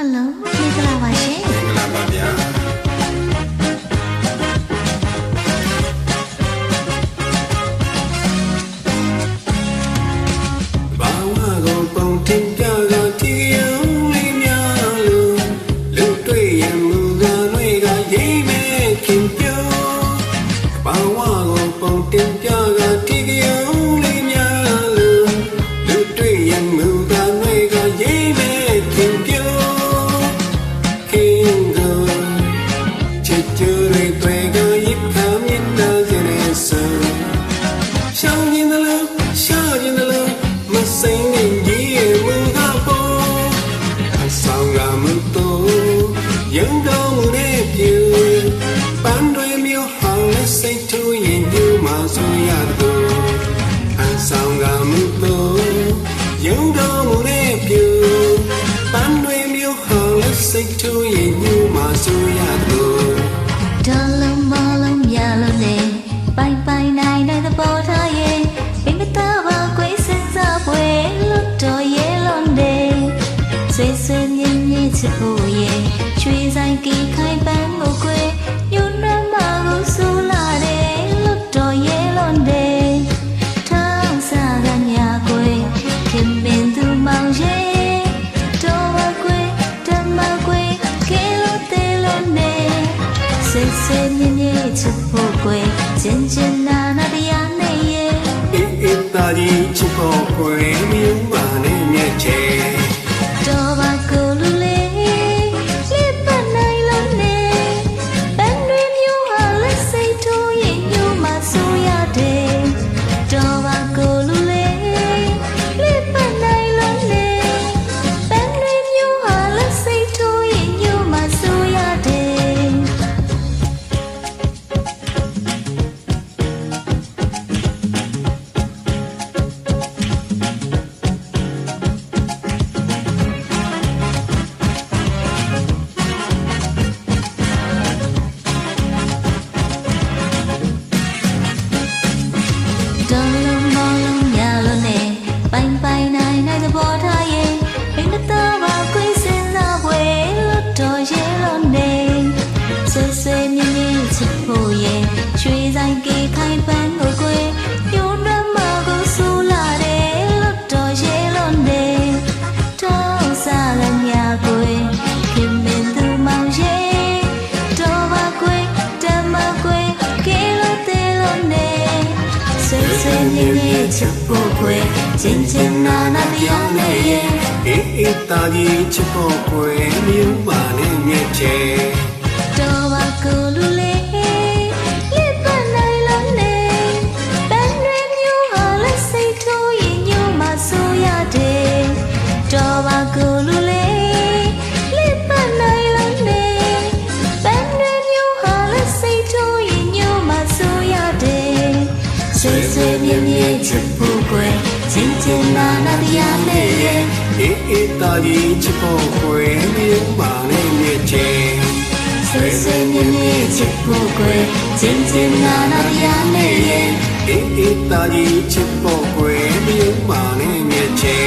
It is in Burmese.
ဟယ်လိုမင်္ဂလာပါရှင်မင်္ဂလာပါဗျာ စိတ်ထူရင်ညမှဆိုရတော့အဆောင်ကမတော်ရုံတော်မူတဲ့ပြေပန်းတွေမျိုးဟောင်းနဲ့စိတ်ထူရင်ညမှဆိုရတော့ဒေါ်လုံးမလုံးမြလုံးနဲ့ပိုင်ပိုင်နိုင်တဲ့သဘောထားရဲ့မိမသားပါကွေးစင်စားပွဲလွတ်တော်ရဲ့လွန်တဲ့ဆွေဆွေမြင်းမြင်းချစ်ဖို့ ကွယ်ကျင်ကျင်နာနာတရားနဲ့ရဲ့အေးအေးတာကြီးချစ် မြင့်မြင့်ချစ်ဖို့ခွေချင်းချင်းနာနာတရားနဲ့ရဲ့အေးအေးတာကြီးချစ်ဖို့ကွယ်မြူးပါနဲ့မြက်ချေ မြင့်မြင့်ချစ်ဖို့ခွေချင်းချင်းနာနာတရားနဲ့ရဲ့အေးအေးတာကြီးချစ်ဖို့ကွယ်မြူးပါနဲ့မြက်ချေဆွေဆွေမြင့်မြင့်ချစ်ဖို့ကွယ်ချင်းချင်းနာနာတရားနဲ့ရဲ့အေးအေးတာကြီးချစ်ဖို့ကွယ်မြူးပါနဲ့မြက်ချေ